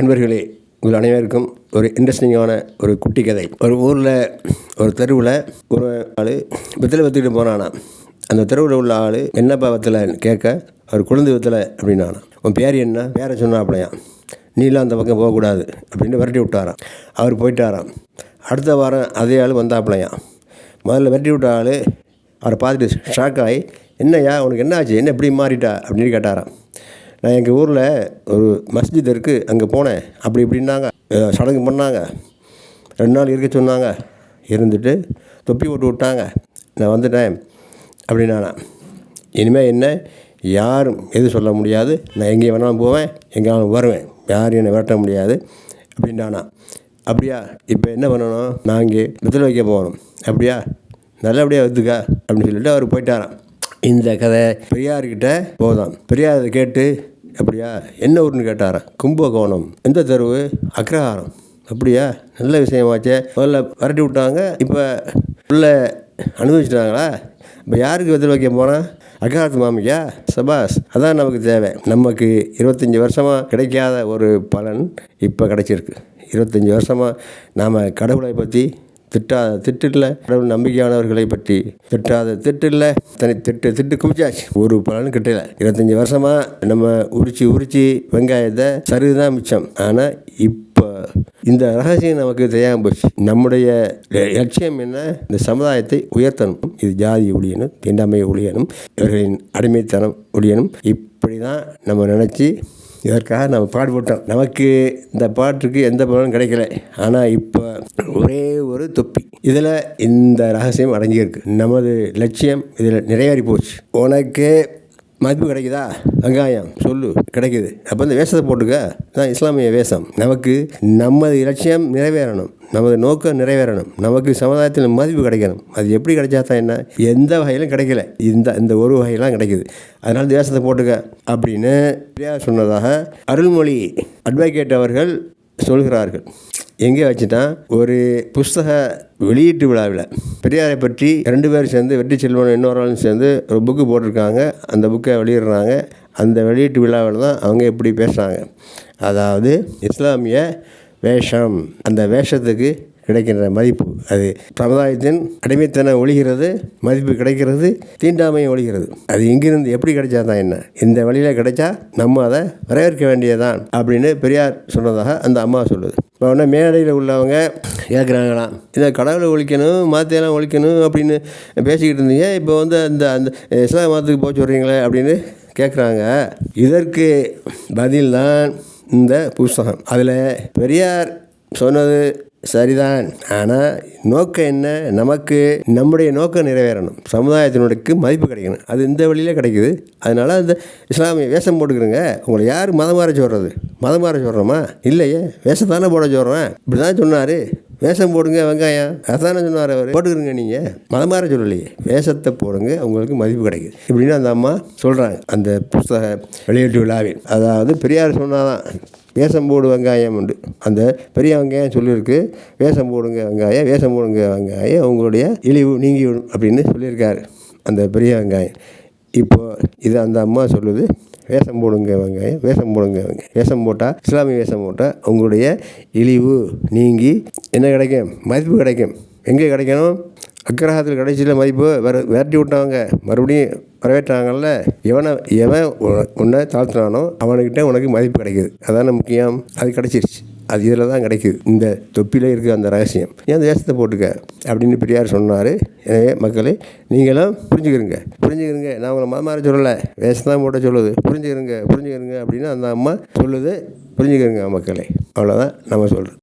அன்பர்களே உங்கள் அனைவருக்கும் ஒரு இன்ட்ரெஸ்டிங்கான ஒரு குட்டி கதை. ஒரு ஊரில் ஒரு தெருவில் ஒரு ஆள் வெத்தலை வத்துக்கிட்டு போனானா. அந்த தெருவில் உள்ள ஆள் என்னப்பா வத்தலைன்னு கேட்க அவர் குழந்தை வத்தலை அப்படின்னானா. உன் பேர் என்ன? பேரை சொன்னாப்பலையாம் நீலாம் அந்த பக்கம் போகக்கூடாது அப்படின்னு விரட்டி விட்டாராம். அவர் போயிட்டாராம். அடுத்த வாரம் அதே ஆள் வந்தாப்பிளையாம் முதல்ல விரட்டி விட்ட ஆள் அவரை பார்த்துட்டு ஷாக் ஆகி என்னய்யா உனக்கு என்ன ஆச்சு என்ன இப்படி மாறிட்டா? அப்படின்னு கேட்டாராம். நான் எங்கள் ஊரில் ஒரு மஸ்ஜித் இருக்குது அங்கே போனேன். அப்படி இப்படின்னாங்க. சடங்கு பண்ணாங்க. ரெண்டு நாள் இருக்க சொன்னாங்க. இருந்துட்டு தொப்பி போட்டு விட்டாங்க. நான் வந்துட்டேன் அப்படின்னானா. இனிமேல் என்ன? யாரும் எதுவும் சொல்ல முடியாது. நான் எங்கே வேணாலும் போவேன் எங்கே வேணாலும் வருவேன். யாரும் என்னை விரட்ட முடியாது அப்படின்ட்டானா அப்படியா இப்போ என்ன பண்ணணும்? நான் இங்கே வெத்தலை வைக்க போகணும். அப்படியா நல்லபடியாக வந்துக்கா அப்படின்னு சொல்லிட்டு அவர் போயிட்டாராம். இந்த கதை பெரியார்கிட்ட போதான் பெரியார் அதை கேட்டு அப்படியா? என்ன ஊர்னு கேட்டாராம் கும்பகோணம். எந்த தெருவு? அக்ரஹாரம். அப்படியா? நல்ல விஷயமாச்சே. முதல்ல விரட்டி விட்டாங்க. இப்போ உள்ள அனுபவிச்சிட்டாங்களா? இப்போ யாருக்கு வெத்தலை வைக்க போனால் அக்ரஹாரத்து மாமிக்கா? சபாஸ் அதான் நமக்கு தேவை. நமக்கு இருபத்தஞ்சி வருஷமாக கிடைக்காத ஒரு பலன் இப்போ கிடைச்சிருக்கு. இருபத்தஞ்சி வருஷமாக நாம் கடவுளை பற்றி திட்டாத திட்டில்ல. கடவுள் நம்பிக்கையானவர்களை பற்றி திட்டாத திட்டில்ல. தனி திட்டு திட்டு குமிச்சாச்சு. ஒரு பலனும் கிட்டல இருபத்தஞ்சி வருஷமாக நம்ம உரிச்சு உரிச்சு வெங்காயத்தை சருகு தான் மிச்சம். ஆனால் இப்போ இந்த ரகசியம் நமக்கு தெரியாமல் போச்சு. நம்முடைய லட்சியம் என்ன? இந்த சமுதாயத்தை உயர்த்தணும். இது ஜாதி ஒழியணும் தீண்டாமை ஒழியணும் இவர்களின் அடிமைத்தனம் ஒழியணும். இப்படி தான் நம்ம நினச்சி இதற்காக நம்ம பாடுபட்டோம் நமக்கு இந்த பாட்டுக்கு எந்த பலனும் கிடைக்கல. ஆனால் இப்போ ஒரே ஒரு தொப்பி. இதில் இந்த ரகசியம் அடங்கியிருக்கு. நமது லட்சியம் இதில் நிறைவேறி போச்சு உனக்கு மதிப்பு கிடைக்குதா? வெங்காயம் சொல்லு கிடைக்குது. அப்போ இந்த வேஷத்தை போட்டுக்க. தான் இஸ்லாமிய வேஷம். நமக்கு நமது இலட்சியம் நிறைவேறணும். நமது நோக்கம் நிறைவேறணும். நமக்கு சமுதாயத்தில் மதிப்பு கிடைக்கணும். அது எப்படி கிடைச்சா தான் என்ன? எந்த வகையிலும் கிடைக்கல. இந்த இந்த ஒரு வகையெல்லாம் கிடைக்குது. அதனால் இந்த வேஷத்தை போட்டுக்க அப்படின்னு சொன்னதாக அருள்மொழி அட்வொகேட் அவர்கள் சொல்கிறார்கள். எங்கே வச்சுட்டான் ஒரு புஸ்தக வெளியீட்டு விழாவில். பெரியாரை பற்றி ரெண்டு பேரும் சேர்ந்து வெற்றி செல்வன் இன்னொரு ஆளும் சேர்ந்து ஒரு புக்கு போட்டிருக்காங்க. அந்த புக்கை வெளியிடுறாங்க. அந்த வெளியீட்டு விழாவில் தான் அவங்க எப்படி பேசுகிறாங்க அதாவது இஸ்லாமிய வேஷம். அந்த வேஷத்துக்கு கிடைக்கின்ற மதிப்பு. அது சமுதாயத்தின் அடிமைத்தனம் ஒழிகிறது மதிப்பு கிடைக்கிறது தீண்டாமையும் ஒழிகிறது. அது இங்கிருந்து எப்படி கிடைச்சா தான் என்ன? இந்த வழியில் கிடைச்சா நம்ம அதை வரவேற்க வேண்டியதான் அப்படின்னு பெரியார் சொன்னதாக அந்த அம்மா சொல்லுது. இப்போ உடனே மேடையில் உள்ளவங்க கேட்குறாங்களாம் இதை கடவுளை ஒழிக்கணும் மாத்தையெல்லாம் ஒழிக்கணும் அப்படின்னு பேசிக்கிட்டு இருந்தீங்க. இப்போ வந்து அந்த அந்த இஸ்லாம் மதத்துக்கு போச்சு சொல்கிறீங்களே அப்படின்னு கேட்குறாங்க இதற்கு பதில் தான் இந்த புஸ்தகம். அதில் பெரியார் சொன்னது சரிதான். ஆனால் நோக்கம் என்ன? நமக்கு நம்முடைய நோக்கம் நிறைவேறணும். சமுதாயத்தினுடைய மதிப்பு கிடைக்கணும். அது இந்த வழியில் கிடைக்குது. அதனால் அந்த இஸ்லாமிய வேஷம் போட்டுக்கிறோங்க. உங்களை யார் மதம் மாற சொல்கிறது மதம் மாற சொல்கிறோமா இல்லையே. வேஷத்தானே போட சொல்கிறேன் இப்படி தான் சொன்னார். வேஷம் போடுங்க வெங்காயம். அதானே சொன்னார் அவர். போட்டுக்கிறங்க நீங்கள் மதம் மாற சொல்லலையே. வேஷத்தை போடுங்க உங்களுக்கு மதிப்பு கிடைக்குது. இப்படின்னு அந்த அம்மா சொல்கிறாங்க அந்த புஸ்தக வெளியீட்டு விழாவில். அதாவது பெரியார் சொன்னாதான். வேஷம் போடு வெங்காயம் உண்டு. அந்த பெரிய வெங்காயம் சொல்லியிருக்கு. வேஷம் போடுங்க வெங்காயம் வேஷம் போடுங்க வெங்காயம் உங்களுடைய இழிவு நீங்கிவிடும் அப்படின்னு சொல்லியிருக்காரு அந்த பெரிய வெங்காயம். இப்போது இது அந்த அம்மா சொல்லுது வேஷம் போடுங்க வெங்காயம் வேஷம் போடுங்க வெங்காயம். வேஷம் போட்டால் இஸ்லாமிய வேஷம் போட்டால் உங்களுடைய இழிவு நீங்கி என்ன கிடைக்கும்? மதிப்பு கிடைக்கும். எங்கே கிடைக்கணும்? அக்ரஹாரத்தில் கடைசியில் மதிப்பு வர விரட்டி விட்டவங்க மறுபடியும் வரவேற்றாங்கல்ல? எவனை எவன் உன்னை தாழ்த்தினானோ அவனுக்கிட்ட உனக்கு மதிப்பு கிடைக்குது. அதான முக்கியம்? அது கிடச்சிருச்சு. அது இதில் தான் கிடைக்குது. இந்த தொப்பியில் இருக்குது அந்த ரகசியம். ஏன் தேசத்தை வேஷத்தை போட்டுக்க? அப்படின்னு பெரியார் சொன்னார். எனவே மக்களே நீங்களும் புரிஞ்சுக்கிறங்க புரிஞ்சுக்கிறங்க நான் உங்களை மதம் சொல்லலை. வேஷம் தான் போட்ட சொல்லுது. புரிஞ்சுக்கிறங்க புரிஞ்சுக்கிறங்க அப்படின்னு அந்த அம்மா சொல்லுது. புரிஞ்சுக்கிறங்க மக்களே. அவ்வளோதான் நம்ம சொல்கிறோம்